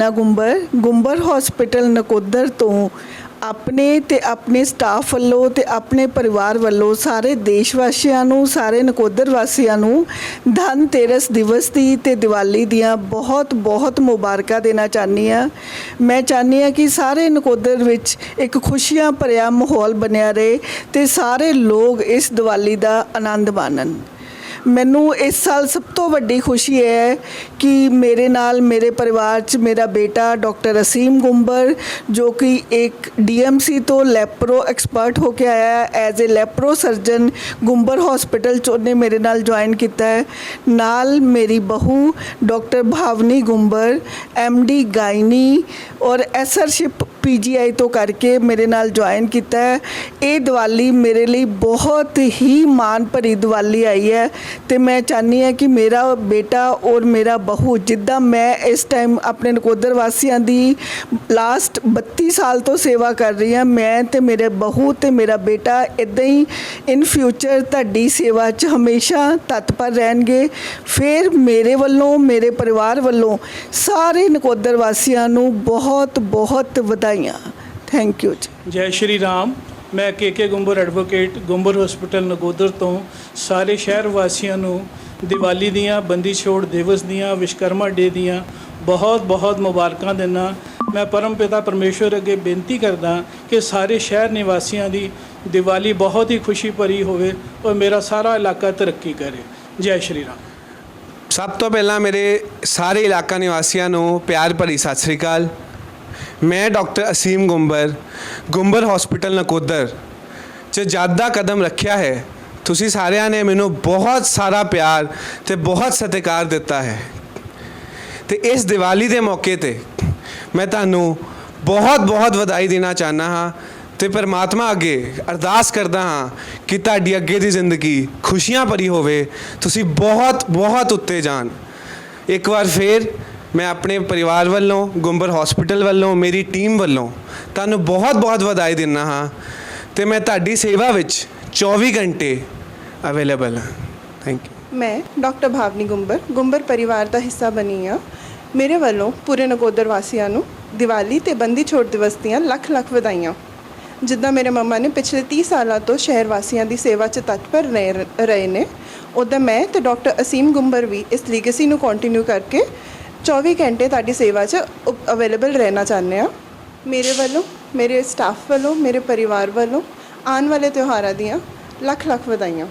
Reena Gumber Gumber hospital Nakodar ਤੋਂ ਆਪਣੇ ਤੇ ਆਪਣੇ ਸਟਾਫ ਵੱਲੋਂ ਤੇ ਆਪਣੇ ਪਰਿਵਾਰ ਵੱਲੋਂ ਸਾਰੇ ਦੇਸ਼ ਵਾਸੀਆਂ ਨੂੰ, ਸਾਰੇ ਨਕੋਦਰ ਵਾਸੀਆਂ ਨੂੰ ਧਨ ਤੇਰਸ ਦਿਵਸ ਦੀ ਤੇ ਦੀਵਾਲੀ ਦੀਆਂ ਬਹੁਤ ਬਹੁਤ ਮੁਬਾਰਕਾਂ ਦੇਣਾ ਚਾਹੁੰਦੀ ਆ ਮੈਂ ਚਾਹੁੰਦੀ ਆ ਕਿ ਸਾਰੇ ਨਕੋਦਰ ਵਿੱਚ ਇੱਕ ਖੁਸ਼ੀਆਂ ਭਰਿਆ ਮਾਹੌਲ ਬਣਿਆ ਰਹੇ ਤੇ ਸਾਰੇ ਲੋਕ ਇਸ ਦੀਵਾਲੀ ਦਾ ਆਨੰਦ ਮਾਣਨ। ਮੈਨੂੰ ਇਸ ਸਾਲ ਸਭ ਤੋਂ ਵੱਡੀ ਖੁਸ਼ੀ ਇਹ ਹੈ ਕਿ ਮੇਰੇ ਨਾਲ ਮੇਰੇ ਪਰਿਵਾਰ 'ਚ ਮੇਰਾ ਬੇਟਾ ਡਾਕਟਰ ਅਸੀਮ ਗੁੰਬਰ, ਜੋ ਕਿ ਇੱਕ ਡੀਐਮਸੀ ਤੋਂ ਲੈਪਰੋ ਐਕਸਪਰਟ ਹੋ ਕੇ ਆਇਆ ਹੈ, as a laparo surgeon Gumber hospital 'ਚ ਉਹਨੇ ਮੇਰੇ ਨਾਲ ਜੁਆਇਨ ਕੀਤਾ ਹੈ। ਨਾਲ ਮੇਰੀ ਬਹੂ doctor Bhavani Gumber M D gynae ਔਰ ਐਸਰਸ਼ਿਪ ਪੀਜੀਆਈ ਤੋਂ ਕਰਕੇ ਮੇਰੇ ਨਾਲ ਜੁਆਇਨ ਕੀਤਾ ਹੈ। ਇਹ ਦੀਵਾਲੀ ਮੇਰੇ ਲਈ ਬਹੁਤ ਹੀ ਮਾਣ ਭਰੀ ਦੀਵਾਲੀ ਆਈ ਹੈ ਤੇ ਮੈਂ ਚਾਹਨੀ ਹਾਂ ਕਿ ਮੇਰਾ ਬੇਟਾ ਔਰ ਮੇਰਾ ਬਹੂ ਜਿੱਦਾਂ ਮੈਂ ਇਸ ਟਾਈਮ ਆਪਣੇ ਨਕੋਦਰ ਵਾਸੀਆਂ ਦੀ ਲਾਸਟ 32 ਸਾਲ ਤੋਂ ਸੇਵਾ ਕਰ ਰਹੀ ਹਾਂ, ਮੈਂ ਤੇ ਮੇਰੇ ਬਹੂ ਤੇ ਮੇਰਾ ਬੇਟਾ ਇਦਾਂ ਹੀ ਇਨ ਫਿਊਚਰ ਤੁਹਾਡੀ ਸੇਵਾ 'ਚ ਹਮੇਸ਼ਾ ਤਤਪਰ ਰਹਿਣਗੇ। ਫਿਰ ਮੇਰੇ ਵੱਲੋਂ, ਮੇਰੇ ਪਰਿਵਾਰ ਵੱਲੋਂ ਸਾਰੇ ਨਕੋਦਰ ਵਾਸੀਆਂ ਨੂੰ ਬਹੁਤ ਬਹੁਤ ਵਧਾਈਆਂ। ਥੈਂਕ ਯੂ ਜੀ। ਜੈ ਸ਼੍ਰੀ ਰਾਮ। ਮੈਂ ਕੇ ਕੇ ਗੁੰਬਰ ਐਡਵੋਕੇਟ ਗੁੰਬਰ ਹਸਪੀਟਲ ਨਗੋਦਰ ਤੋਂ ਸਾਰੇ ਸ਼ਹਿਰ ਵਾਸੀਆਂ ਨੂੰ ਦੀਵਾਲੀ ਦੀਆਂ ਬੰਦੀ ਛੋੜ ਦਿਵਸ ਦੀਆਂ ਵਿਸ਼ਕਰਮਾ ਡੇ ਦੀਆਂ ਬਹੁਤ ਬਹੁਤ ਮੁਬਾਰਕਾਂ ਦਿੰਦਾ। ਮੈਂ ਪਰਮ ਪਿਤਾ ਪਰਮੇਸ਼ਵਰ ਅੱਗੇ ਬੇਨਤੀ ਕਰਦਾ ਕਿ ਸਾਰੇ ਸ਼ਹਿਰ ਨਿਵਾਸੀਆਂ ਦੀ ਦੀਵਾਲੀ ਬਹੁਤ ਹੀ ਖੁਸ਼ੀ ਭਰੀ ਹੋਵੇ ਔਰ ਮੇਰਾ ਸਾਰਾ ਇਲਾਕਾ ਤਰੱਕੀ ਕਰੇ। ਜੈ ਸ਼੍ਰੀ ਰਾਮ। ਸਭ ਤੋਂ ਪਹਿਲਾਂ ਮੇਰੇ ਸਾਰੇ ਇਲਾਕਾ ਨਿਵਾਸੀਆਂ ਨੂੰ ਪਿਆਰ ਭਰੀ ਸਤਿ ਸ੍ਰੀ ਅਕਾਲ। ਮੈਂ ਡਾਕਟਰ ਅਸੀਮ ਗੁੰਬਰ ਗੁੰਬਰ ਹਸਪੀਟਲ ਨਕੋਦਰ, 'ਚ ਜ਼ਿਆਦਾ ਕਦਮ ਰੱਖਿਆ ਹੈ। ਤੁਸੀਂ ਸਾਰਿਆਂ ਨੇ ਮੈਨੂੰ ਬਹੁਤ ਸਾਰਾ ਪਿਆਰ ਤੇ ਬਹੁਤ ਸਤਿਕਾਰ ਦਿੱਤਾ ਹੈ। ਤੇ ਇਸ ਦੀਵਾਲੀ ਦੇ ਮੌਕੇ ਤੇ ਮੈਂ ਤੁਹਾਨੂੰ ਬਹੁਤ ਬਹੁਤ ਵਧਾਈ ਦੇਣਾ ਚਾਹਨਾ ਹਾਂ ਤੇ ਪਰਮਾਤਮਾ ਅੱਗੇ ਅਰਦਾਸ ਕਰਦਾ ਹਾਂ ਕਿ ਤੁਹਾਡੀ ਅੱਗੇ ਦੀ ਜ਼ਿੰਦਗੀ ਖੁਸ਼ੀਆਂ ਭਰੀ ਹੋਵੇ। ਤੁਸੀਂ ਬਹੁਤ ਬਹੁਤ ਉੱਤੇ ਜਾਣ। ਇੱਕ ਵਾਰ ਫੇਰ ਮੈਂ ਆਪਣੇ ਪਰਿਵਾਰ ਵੱਲੋਂ ਗੁੰਬਰ ਹਸਪੀਟਲ ਵੱਲੋਂ, ਮੇਰੀ ਟੀਮ ਵੱਲੋਂ ਤੁਹਾਨੂੰ ਬਹੁਤ ਬਹੁਤ ਵਧਾਈ ਦਿੰਦਾ ਹਾਂ ਤੇ ਮੈਂ ਤੁਹਾਡੀ ਸੇਵਾ ਵਿੱਚ 24 ਘੰਟੇ ਅਵੇਲੇਬਲ ਹਾਂ। ਥੈਂਕ ਯੂ ਮੈਂ ਡਾਕਟਰ ਭਾਵਨੀ ਗੁੰਬਰ ਗੁੰਬਰ ਪਰਿਵਾਰ ਦਾ ਹਿੱਸਾ ਬਣੀ ਆ ਮੇਰੇ ਵੱਲੋਂ ਪੂਰੇ ਨਗੋਦਰ ਵਾਸੀਆਂ ਨੂੰ ਦੀਵਾਲੀ ਤੇ ਬੰਦੀ ਛੋੜ ਦਿਵਸ ਦੀਆਂ ਲੱਖ ਲੱਖ ਵਧਾਈਆਂ। ਜਿੱਦਾਂ ਮੇਰੇ ਮੰਮਾ ਨੇ ਪਿਛਲੇ 30 ਸਾਲਾਂ ਤੋਂ ਸ਼ਹਿਰ ਵਾਸੀਆਂ ਦੀ ਸੇਵਾ 'ਚ ਤਤਪਰ ਰਹੇ ਰਹੇ ਨੇ ਉੱਦਾਂ ਮੈਂ ਤੇ ਡਾਕਟਰ ਅਸੀਮ ਗੁੰਬਰ ਵੀ ਇਸ ਲੀਗੇਸੀ ਨੂੰ ਕੰਟੀਨਿਊ ਕਰਕੇ 24 ਘੰਟੇ ਤੁਹਾਡੀ ਸੇਵਾ 'ਚ ਅਵੇਲੇਬਲ ਰਹਿਣਾ ਚਾਹੁੰਦੇ ਆ ਮੇਰੇ ਵੱਲੋਂ ਮੇਰੇ ਸਟਾਫ ਵੱਲੋਂ ਮੇਰੇ ਪਰਿਵਾਰ ਵੱਲੋਂ ਆਉਣ ਵਾਲੇ ਤਿਉਹਾਰਾਂ ਦੀਆਂ ਲੱਖ ਲੱਖ ਵਧਾਈਆਂ